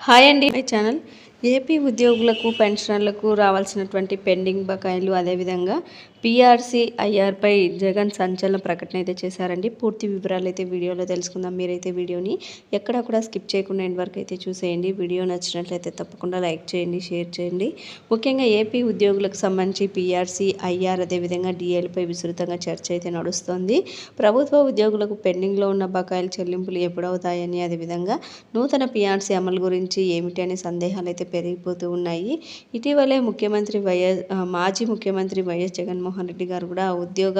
Hi అండి. My channel. AP ఉద్యోగులకు పెన్షనర్లకు రావాల్సినటువంటి పెండింగ్ బకాయిలు అదేవిధంగా పీఆర్సీ ఐఆర్పై జగన్ సంచలన ప్రకటన అయితే చేశారండి. పూర్తి వివరాలు అయితే వీడియోలో తెలుసుకుందాం. మీరైతే వీడియోని ఎక్కడా కూడా స్కిప్ చేయకుండా ఎండ్ వరకు అయితే చూసేయండి. వీడియో నచ్చినట్లయితే తప్పకుండా లైక్ చేయండి షేర్ చేయండి. ముఖ్యంగా ఏపీ ఉద్యోగులకు సంబంధించి పీఆర్సీ ఐఆర్ అదేవిధంగా డిఎల్పై విస్తృతంగా చర్చ అయితే నడుస్తోంది. ప్రభుత్వ ఉద్యోగులకు పెండింగ్లో ఉన్న బకాయిల చెల్లింపులు ఎప్పుడవుతాయని అదేవిధంగా నూతన పీఆర్సీ అమలు గురించి ఏమిటి అనే సందేహాలు అయితే పెరిగిపోతూ ఉన్నాయి. ఇటీవలే ముఖ్యమంత్రి వైఎస్ మాజీ ముఖ్యమంత్రి వైఎస్ జగన్మోహన్ రెడ్డి గారు కూడా ఉద్యోగ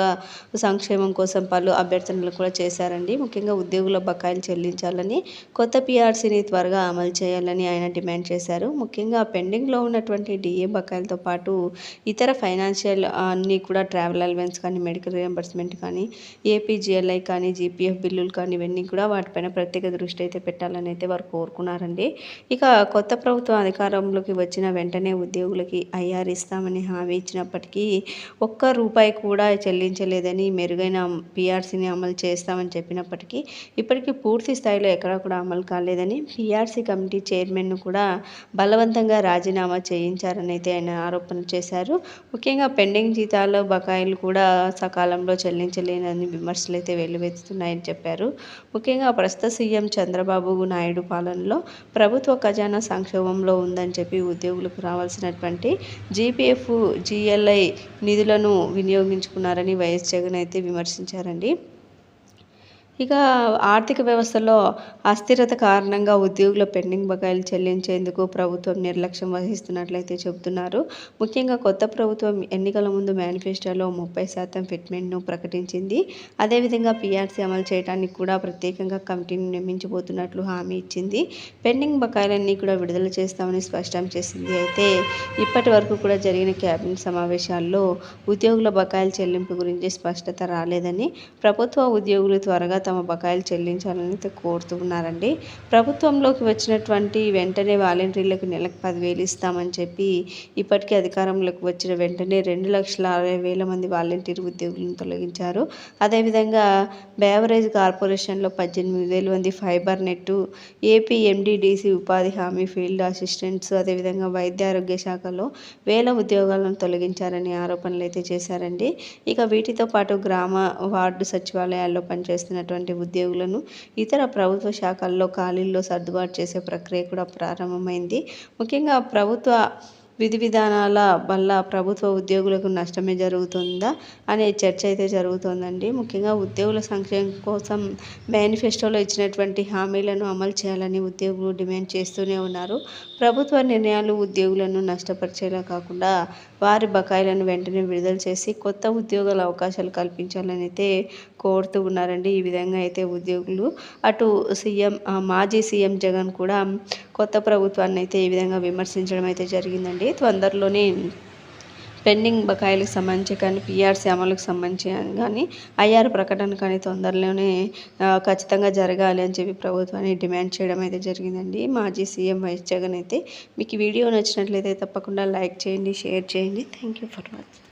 సంక్షేమం కోసం పలు అభ్యర్థనలు కూడా చేశారండి. ముఖ్యంగా ఉద్యోగుల బకాయిలు చెల్లించాలని కొత్త పీఆర్సీని త్వరగా అమలు చేయాలని ఆయన డిమాండ్ చేశారు. ముఖ్యంగా పెండింగ్లో ఉన్నటువంటి డిఏ బకాయిలతో పాటు ఇతర ఫైనాన్షియల్ అన్నీ కూడా ట్రావెల్ అలవెన్స్ కానీ మెడికల్ రియంబర్స్మెంట్ కానీ ఏపీజీఎల్ఐ కానీ జీపీఎఫ్ బిల్లులు కానీ ఇవన్నీ కూడా వాటిపైన ప్రత్యేక దృష్టి అయితే పెట్టాలని అయితే వారు కోరుకున్నారండి. ఇక కొత్త ప్రభుత్వం అధికారంలోకి వచ్చిన వెంటనే ఉద్యోగులకి ఐఆర్ ఇస్తామని హామీ ఇచ్చినప్పటికీ ఒక్క ఒక్క రూపాయి కూడా చెల్లించలేదని మెరుగైన పీఆర్సీని అమలు చేస్తామని చెప్పినప్పటికీ ఇప్పటికీ పూర్తి స్థాయిలో ఎక్కడా కూడా అమలు కాలేదని పీఆర్సీ కమిటీ చైర్మన్ను కూడా బలవంతంగా రాజీనామా చేయించారని అయితే ఆయన ఆరోపణ చేశారు. ముఖ్యంగా పెండింగ్ జీతాలు బకాయిలు కూడా సకాలంలో చెల్లించలేనని విమర్శలు అయితే వెల్లువెత్తుతున్నాయని చెప్పారు. ముఖ్యంగా ప్రస్తుత సీఎం చంద్రబాబు నాయుడు పాలనలో ప్రభుత్వ ఖజానా సంక్షోభంలో ఉందని చెప్పి ఉద్యోగులకు రావాల్సినటువంటి జీపీఎఫ్ జిఎల్ఐ నిధులను వినియోగించుకున్నారని వైఎస్ జగన్ అయితే విమర్శించారండి. ఇక ఆర్థిక వ్యవస్థలో అస్థిరత కారణంగా ఉద్యోగుల పెండింగ్ బకాయిలు చెల్లించేందుకు ప్రభుత్వం నిర్లక్ష్యం వహిస్తున్నట్లయితే చెబుతున్నారు. ముఖ్యంగా కొత్త ప్రభుత్వం ఎన్నికల ముందు మేనిఫెస్టోలో ముప్పై శాతం ఫిట్మెంట్ను ప్రకటించింది. అదేవిధంగా పీఆర్సీ అమలు చేయడానికి కూడా ప్రత్యేకంగా కమిటీని నియమించబోతున్నట్లు హామీ ఇచ్చింది. పెండింగ్ బకాయిలన్నీ కూడా విడుదల చేస్తామని స్పష్టం చేసింది. అయితే ఇప్పటి వరకు కూడా జరిగిన కేబినెట్ సమావేశాల్లో ఉద్యోగుల బకాయిల చెల్లింపు గురించి స్పష్టత రాలేదని ప్రభుత్వ ఉద్యోగులు త్వరగా తమ బకాయిలు చెల్లించాలని కోరుతున్నారండి ప్రభుత్వంలోకి వచ్చినటువంటి వెంటనే వాలంటీర్లకు నెలకు పదివేలు ఇస్తామని చెప్పి ఇప్పటికీ అధికారంలోకి వచ్చిన వెంటనే రెండు లక్షల అరవై వేల మంది వాలంటీర్ ఉద్యోగులను తొలగించారు. అదేవిధంగా బేవరేజ్ కార్పొరేషన్లో పద్దెనిమిది వేల మంది ఫైబర్ నెట్ ఏపీ ఎండిడిసి ఉపాధి హామీ ఫీల్డ్ అసిస్టెంట్స్ అదేవిధంగా వైద్య ఆరోగ్య శాఖలో వేల ఉద్యోగాలను తొలగించారని ఆరోపణలు అయితే చేశారండి. ఇక వీటితో పాటు గ్రామ వార్డు సచివాలయాల్లో పనిచేస్తున్నటువంటి ఉద్యోగులను ఇతర ప్రభుత్వ శాఖల్లో ఖాళీల్లో సర్దుబాటు చేసే ప్రక్రియ కూడా ప్రారంభమైంది. ముఖ్యంగా ప్రభుత్వ విధి విధానాల వల్ల ప్రభుత్వ ఉద్యోగులకు నష్టమే జరుగుతుందా అనే చర్చ అయితే జరుగుతోందండి. ముఖ్యంగా ఉద్యోగుల సంక్షేమం కోసం మేనిఫెస్టోలో ఇచ్చినటువంటి హామీలను అమలు చేయాలని ఉద్యోగులు డిమాండ్ చేస్తూనే ఉన్నారు. ప్రభుత్వ నిర్ణయాలు ఉద్యోగులను నష్టపరిచేలా కాకుండా వారి బకాయిలను వెంటనే విడుదల చేసి కొత్త ఉద్యోగాల అవకాశాలు కల్పించాలని అయితే కోరుతూ ఉన్నారండి. ఈ విధంగా అయితే ఉద్యోగులు అటు సీఎం మాజీ సీఎం జగన్ కూడా కొత్త ప్రభుత్వాన్ని అయితే ఈ విధంగా విమర్శించడం అయితే జరిగిందండి. తొందరలోనే పెండింగ్ బకాయిలకు సంబంధించి కానీ పీఆర్సీ అమలుకు సంబంధించి కానీ ఐఆర్ ప్రకటన కానీ తొందరలోనే ఖచ్చితంగా జరగాలి అని చెప్పి ప్రభుత్వాన్ని డిమాండ్ చేయడం అయితే జరిగిందండి. మాజీ సీఎం వైఎస్ జగన్ అయితే మీకు వీడియో నచ్చినట్లయితే తప్పకుండా లైక్ చేయండి షేర్ చేయండి. Thank you for watching